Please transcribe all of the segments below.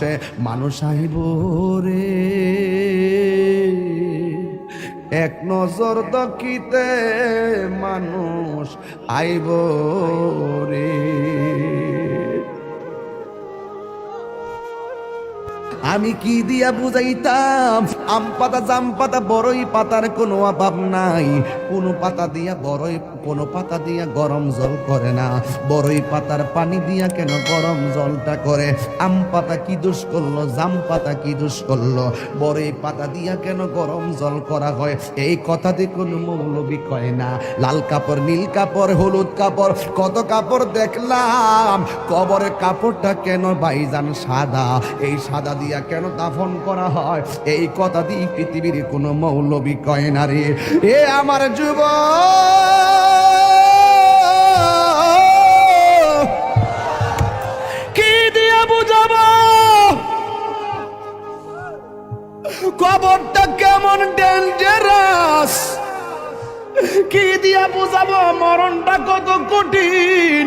মানুষে মানুষ আইব রে। এক নজর দকিতে মানুষ আইব রে। আমি কি দিয়া বুঝাইতাম? আম পাতা জাম পাতা বড়ই পাতার কোনো অভাব নাই। কোন পাতা দিয়া বড়ই কোন পাতা দিয়া গরম জল করে না। বড়ই পাতার পানি দিয়া কেন গরম জলটা করে? আম পাতা কি দোষ করল? জাম পাতা কি দোষ করল? বড়ই পাতা দিয়া কেন গরম জল করা হয়? এই কথাতে কোনো মৌলবি কয় না। লাল কাপড়, নীল কাপড়, হলুদ কাপড়, কত কাপড় দেখলাম। কবরের কাপড়টা কেন বাইজান সাদা? এই সাদা দিয়া কেন দাফন করা হয়? এই কথা দিয়ে পৃথিবীর কোনো মৌলবি কয় না রে। এ আমার যুব কবরটা কেমন ডেঞ্জারাস কি দিয়া বুঝাবো? মরণটা কত কঠিন?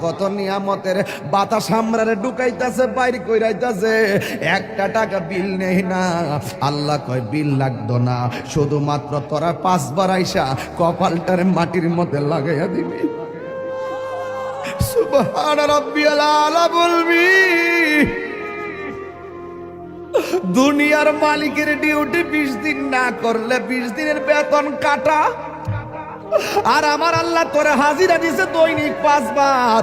কত নিয়ামতের বাতাস আমরারে ঢুকাইতাছে, বাইর কইরাইতাছে। একটা টাকা বিল নেই না। আল্লাহ কয়, বিল লাগতো না। শুধুমাত্র তোরা পাঁচবার আইসা কপালটারে মাটির মধ্যে লাগাইয়া দিবি। বলবি। দুনিয়ার মালিকের ডিউটি বিশ দিন না করলে বিশ দিনের বেতন কাটা। আর আমার আল্লাহ তোরে হাজিরা দিছে দৈনিক পাঁচবার।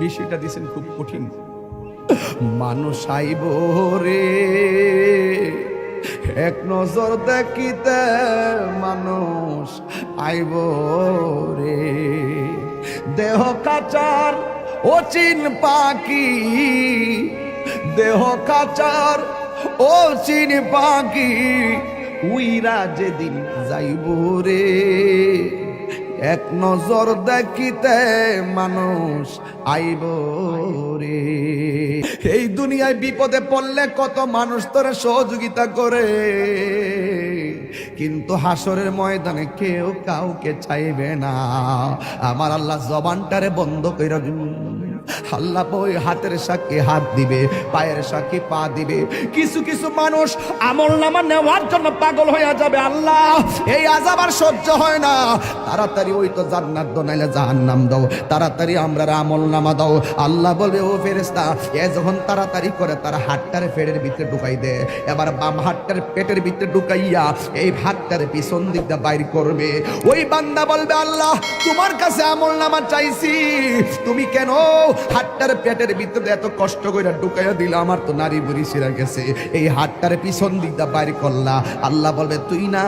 বিষয়টা দিছেন খুব কঠিন। মানুষ আইব রে, এক নজর দেখিতে মানুষ আইব রে। দেহ কাচার ও চিন পাখি, দেহ কাচার ও চিন পাখি, উইরা যেদিন যাইব রে। এক নজর দেখিতে মানুষ আইব রে। এই দুনিয়ায় বিপদে পড়লে কত মানুষ তোরা সহযোগিতা করে। কিন্তু হাসরের ময়দানে কেউ কাউকে চাইবে না। আমার আল্লাহ জবানটারে বন্ধ করে আল্লাহ বই হাতের সাক্ষী হাত দিবে, পায়ের সাক্ষী পা দিবে। কিছু কিছু মানুষ আমল নামা নেওয়ার জন্য পাগল হয়ে যাবে, আল্লাহ, এই আজাব আর সহ্য হয় না। তাড়াতাড়ি ওই তো জান্নাত দো নাইলে জাহান্নাম দাও। তাড়াতাড়ি আমরা আমল নামা দাও। আল্লাহ বলবে, ও ফেরেস্তা এ যখন তাড়াতাড়ি করে তার হাতটারে পেটের ভিতরে ঢুকাই দে। এবার বাম হাতটার পেটের ভিতরে ঢুকাইয়া এই হাতটারে পিছন দিকটা বাইর করবে। ওই বান্দা বলবে, আল্লাহ, তোমার কাছে আমল নামা চাইছি। তুমি কেন হাতটার পেটের ভিতরে এত কষ্ট করে ঢুকাইয়া দিলা আমার তো নারী বুড়ি সিরা গেছে। এই হাতটার পিছন দিকটা বাইর করলা। আল্লাহ বলবে, তুই না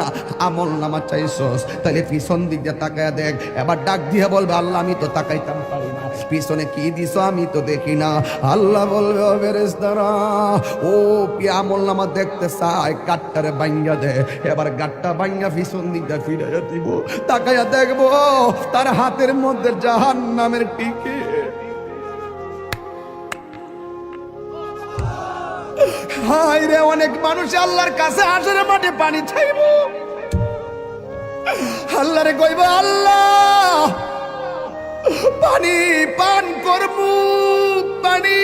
আমল নামা চাইছস তাহলে পিছন দিকটা তাকায়া দেখ। এবার ডাক দিয়ে বলবে, আল্লাহ, আমি তো তাকাইতাম পারি না। পিছনে কি দিছ আমি তো দেখি না। আল্লাহ বলবে, ও বেরেস্তারা ও আমল নামা দেখতে চায় গাটটারে বাইঙ্গা দে। এবার গাটটা বাইঙ্গা পিছন দিকটা ফিরাইয়া দিব। তাকাইয়া দেখব, তার হাতের মধ্যে জাহান নামের টিকে হাই রে, অনেক মানুষ আল্লাহর কাছে আসরে মাঠে পানি চাইব। আল্লাহরে কইব, আল্লাহ, পানি পান করব, পানি।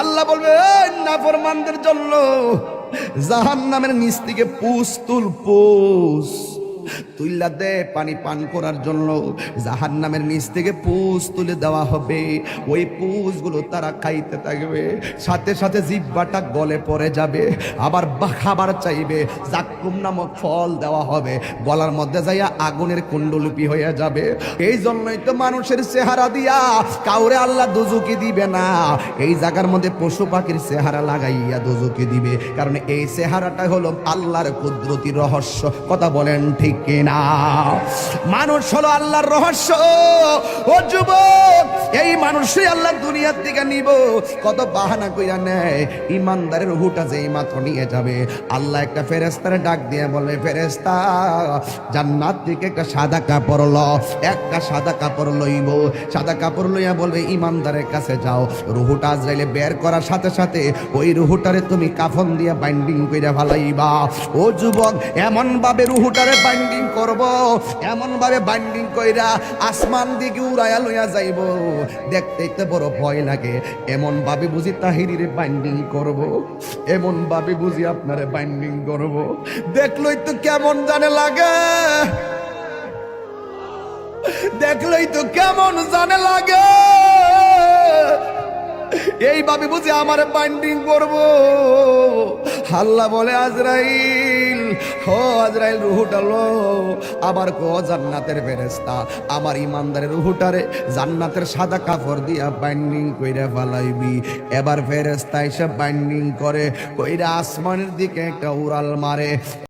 আল্লাহ বলবে না ফরমানদের জন্য জাহান নামের নিচ থেকে পুস তুল, পুস। তুইলা দে পানি পান করার জন্য। জাহান নামের নিচ থেকে পুষ তুলে দেওয়া হবে। ওই পুষগুলো তারা খাইতে থাকবে। সাথে সাথে জিব্বাটা গলে পড়ে যাবে। আবার খাবার চাইবে। জাক্কুম নামক ফল দেওয়া হবে। গলার মধ্যে যাইয়া আগুনের কুণ্ডলিপি হয়ে যাবে। এই জন্যই তো মানুষের চেহারা দিয়া কাউরে আল্লাহ দুজুকি দিবে না। এই জায়গার মধ্যে পশু পাখির চেহারা লাগাইয়া দুজুকি দিবে। কারণ এই চেহারাটা হলো আল্লাহর কুদরতি রহস্য। কথা বলেন ঠিক কিনা? মানুষ হলো আল্লাহর রহস্য। ও যুবক, এই মানুষই আল্লাহ দুনিয়ার দিকে নিব। কত বাহানা কইরা নেয়, ইমানদারের হুটা যেই মাত্র নিয়ে যাবে। আল্লাহ একটা ফেরেস্তারে ডাক দিয়ে বলবে ফেরেস্তা জান্নাত থেকে একটা সাদা কাপড় ল, একটা সাদা কাপড় লইব। সাদা কাপড় লইয়া বলবে, ইমানদারের কাছে যাও। রুহুটা আজরাইলে বের করার সাথে সাথে ওই রুহুটারে তুমি কাফন দিয়া বাইন্ডিং কইরা ভালাইবা ও যুবক এমন ভাবে রুহুটারে বাইন্ডিং করব। এমন ভাবে বাইন্ডিং কইরা আসমান দিকে উড়াইয়া লইয়া যাইব। দেখতে তো বড় ভয় লাগে। এমন ভাবে বুঝি তাহিরির বাইন্ডিং করব। এমন ভাবে বুঝি আপনারে বাইন্ডিং করব। দেখলই তো কেমন জানে লাগে। দেখলই তো কেমন জানে লাগে। এইভাবে বুঝি আমার বাইন্ডিং করব। হাল্লা বলে, আজরাইল হো আজরাইল রুহুটা লো। আবার কো জান্নাতের ফেরেস্তা আমার ইমানদারের রুহুটারে জান্নাতের সাদা কাপড় দিয়া বাইন্ডিং কইরা ফালাইবি। এবার ফেরেস্তা এসে বাইন্ডিং করে, কইরা আসমানের দিকে একটা উড়াল মারে।